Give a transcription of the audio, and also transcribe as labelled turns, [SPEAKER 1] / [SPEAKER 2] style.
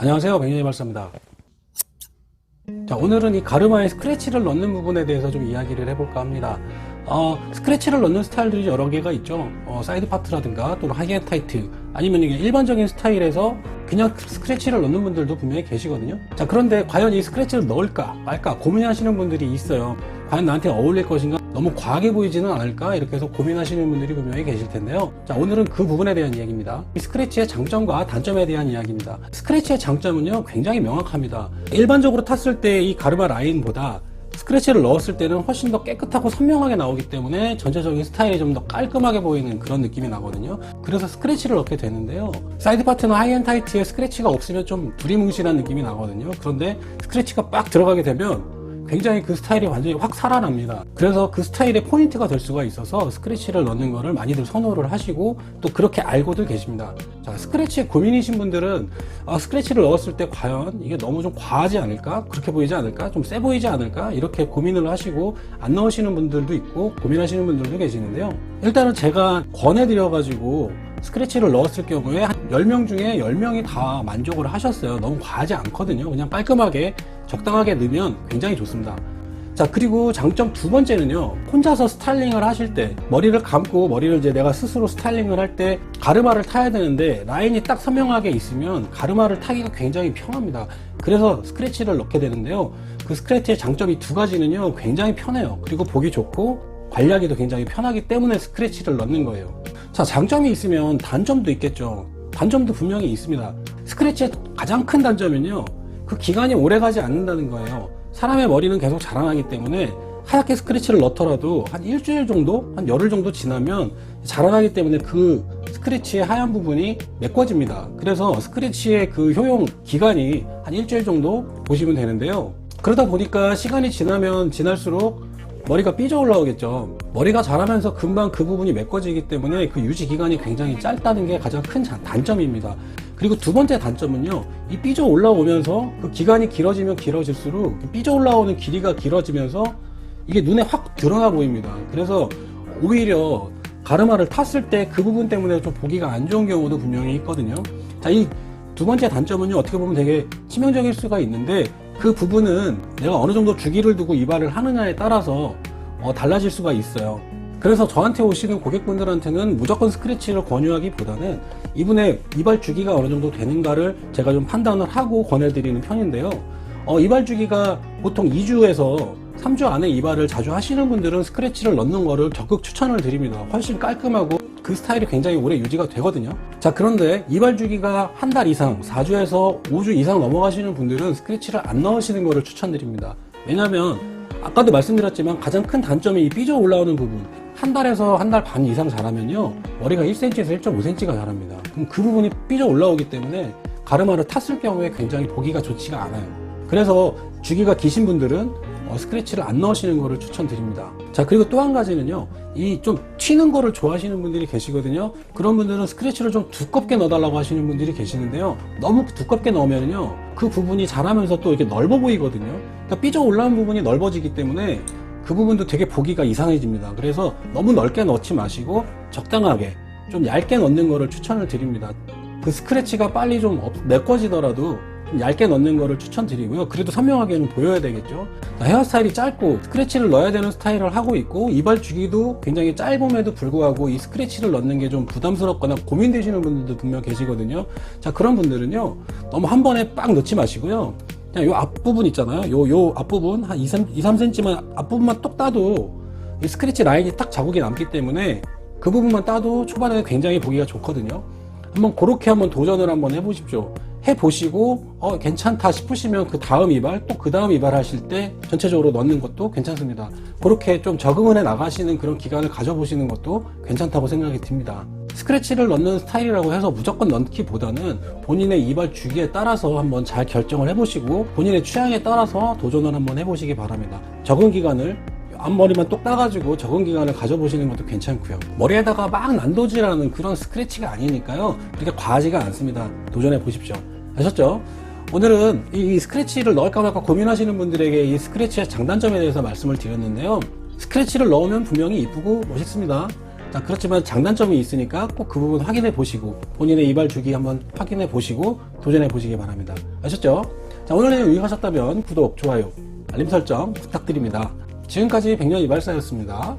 [SPEAKER 1] 안녕하세요. 백년의 발사입니다. 자, 오늘은 이 가르마에 스크래치를 넣는 부분에 대해서 좀 이야기를 해볼까 합니다. 어, 스크래치를 넣는 스타일들이 여러 개가 있죠. 어, 사이드 파트라든가 또는 하이엔 타이트 아니면 이게 일반적인 스타일에서 그냥 스크래치를 넣는 분들도 분명히 계시거든요. 자, 그런데 과연 이 스크래치를 넣을까 말까 고민하시는 분들이 있어요. 과연 나한테 어울릴 것인가? 너무 과하게 보이지는 않을까? 이렇게 해서 고민하시는 분들이 분명히 계실 텐데요. 자, 오늘은 그 부분에 대한 이야기입니다. 이 스크래치의 장점과 단점에 대한 이야기입니다. 스크래치의 장점은요, 굉장히 명확합니다. 일반적으로 탔을 때 이 가르마 라인보다 스크래치를 넣었을 때는 훨씬 더 깨끗하고 선명하게 나오기 때문에 전체적인 스타일이 좀 더 깔끔하게 보이는 그런 느낌이 나거든요. 그래서 스크래치를 넣게 되는데요. 사이드 파트나 하이엔 타이트에 스크래치가 없으면 좀 두리뭉실한 느낌이 나거든요. 그런데 스크래치가 빡 들어가게 되면 굉장히 그 스타일이 완전히 확 살아납니다. 그래서 그 스타일의 포인트가 될 수가 있어서 스크래치를 넣는 거를 많이들 선호를 하시고 또 그렇게 알고들 계십니다. 자, 스크래치에 고민이신 분들은 아, 스크래치를 넣었을 때 과연 이게 너무 좀 과하지 않을까? 그렇게 보이지 않을까? 좀 세 보이지 않을까? 이렇게 고민을 하시고 안 넣으시는 분들도 있고 고민하시는 분들도 계시는데요. 일단은 제가 권해드려 가지고 스크래치를 넣었을 경우에 한 10명 중에 10명이 다 만족을 하셨어요. 너무 과하지 않거든요. 그냥 깔끔하게 적당하게 넣으면 굉장히 좋습니다. 자, 그리고 장점 두 번째는요. 혼자서 스타일링을 하실 때 머리를 감고 머리를 이제 내가 스스로 스타일링을 할 때 가르마를 타야 되는데 라인이 딱 선명하게 있으면 가르마를 타기가 굉장히 편합니다. 그래서 스크래치를 넣게 되는데요. 그 스크래치의 장점이 두 가지는요. 굉장히 편해요. 그리고 보기 좋고 관리하기도 굉장히 편하기 때문에 스크래치를 넣는 거예요. 자, 장점이 있으면 단점도 있겠죠. 단점도 분명히 있습니다. 스크래치의 가장 큰 단점은요. 그 기간이 오래 가지 않는다는 거예요. 사람의 머리는 계속 자라나기 때문에 하얗게 스크래치를 넣더라도 한 일주일 정도, 한 열흘 정도 지나면 자라나기 때문에 그 스크래치의 하얀 부분이 메꿔집니다. 그래서 스크래치의 그 효용 기간이 한 일주일 정도 보시면 되는데요. 그러다 보니까 시간이 지나면 지날수록 머리가 삐져 올라오겠죠. 머리가 자라면서 금방 그 부분이 메꿔지기 때문에 그 유지 기간이 굉장히 짧다는 게 가장 큰 자- 단점입니다. 그리고 두 번째 단점은요, 이 삐져 올라오면서 그 기간이 길어지면 길어질수록 그 삐져 올라오는 길이가 길어지면서 이게 눈에 확 드러나 보입니다. 그래서 오히려 가르마를 탔을 때 그 부분 때문에 좀 보기가 안 좋은 경우도 분명히 있거든요. 자, 이 두 번째 단점은요, 어떻게 보면 되게 치명적일 수가 있는데 그 부분은 내가 어느 정도 주기를 두고 이발을 하느냐에 따라서 어, 달라질 수가 있어요. 그래서 저한테 오시는 고객분들한테는 무조건 스크래치를 권유하기보다는 이분의 이발 주기가 어느 정도 되는가를 제가 좀 판단을 하고 권해드리는 편인데요. 어, 이발 주기가 보통 2주에서 3주 안에 이발을 자주 하시는 분들은 스크래치를 넣는 거를 적극 추천을 드립니다. 훨씬 깔끔하고 그 스타일이 굉장히 오래 유지가 되거든요. 자, 그런데 이발 주기가 한 달 이상, 4주에서 5주 이상 넘어가시는 분들은 스크래치를 안 넣으시는 거를 추천드립니다. 왜냐면 아까도 말씀드렸지만 가장 큰 단점이 이 삐져 올라오는 부분. 한 달에서 한 달 반 이상 자라면요. 머리가 1cm에서 1.5cm가 자랍니다. 그럼 그 부분이 삐져 올라오기 때문에 가르마를 탔을 경우에 굉장히 보기가 좋지가 않아요. 그래서 주기가 기신 분들은 어, 스크래치를 안 넣으시는 거를 추천드립니다. 자, 그리고 또 한 가지는요. 이 좀 튀는 거를 좋아하시는 분들이 계시거든요. 그런 분들은 스크래치를 좀 두껍게 넣어 달라고 하시는 분들이 계시는데요. 너무 두껍게 넣으면요. 그 부분이 자라면서 또 이렇게 넓어 보이거든요. 그러니까 삐져 올라온 부분이 넓어지기 때문에 그 부분도 되게 보기가 이상해집니다. 그래서 너무 넓게 넣지 마시고 적당하게 좀 얇게 넣는 거를 추천을 드립니다. 그 스크래치가 빨리 좀 없- 메꿔지더라도 좀 얇게 넣는 거를 추천드리고요. 그래도 선명하게는 보여야 되겠죠. 자, 헤어스타일이 짧고 스크래치를 넣어야 되는 스타일을 하고 있고 이발 주기도 굉장히 짧음에도 불구하고 이 스크래치를 넣는 게 좀 부담스럽거나 고민되시는 분들도 분명 계시거든요. 자 그런 분들은요 너무 한 번에 빡 넣지 마시고요. 그냥 요 앞부분 있잖아요. 요, 요 앞부분 한 2, 3, 2, 3cm만 앞부분만 똑 따도 이 스크래치 라인이 딱 자국이 남기 때문에 그 부분만 따도 초반에 굉장히 보기가 좋거든요. 한번 그렇게 한번 도전을 한번 해보십시오. 해보시고 어 괜찮다 싶으시면 그 다음 이발 또 그 다음 이발 하실 때 전체적으로 넣는 것도 괜찮습니다. 그렇게 좀 적응을 해 나가시는 그런 기간을 가져보시는 것도 괜찮다고 생각이 듭니다. 스크래치를 넣는 스타일이라고 해서 무조건 넣기보다는 본인의 이발 주기에 따라서 한번 잘 결정을 해보시고 본인의 취향에 따라서 도전을 한번 해보시기 바랍니다. 적응 기간을 앞머리만 똑 따가지고 적응 기간을 가져보시는 것도 괜찮고요. 머리에다가 막 난도질하는 그런 스크래치가 아니니까요. 그렇게 과하지가 않습니다. 도전해 보십시오. 아셨죠? 오늘은 이 스크래치를 넣을까 말까 고민하시는 분들에게 이 스크래치의 장단점에 대해서 말씀을 드렸는데요. 스크래치를 넣으면 분명히 이쁘고 멋있습니다. 자, 그렇지만 장단점이 있으니까 꼭 그 부분 확인해 보시고 본인의 이발 주기 한번 확인해 보시고 도전해 보시기 바랍니다. 아셨죠? 자, 오늘 내용 유익하셨다면 구독, 좋아요, 알림 설정 부탁드립니다. 지금까지 백년 이발사였습니다.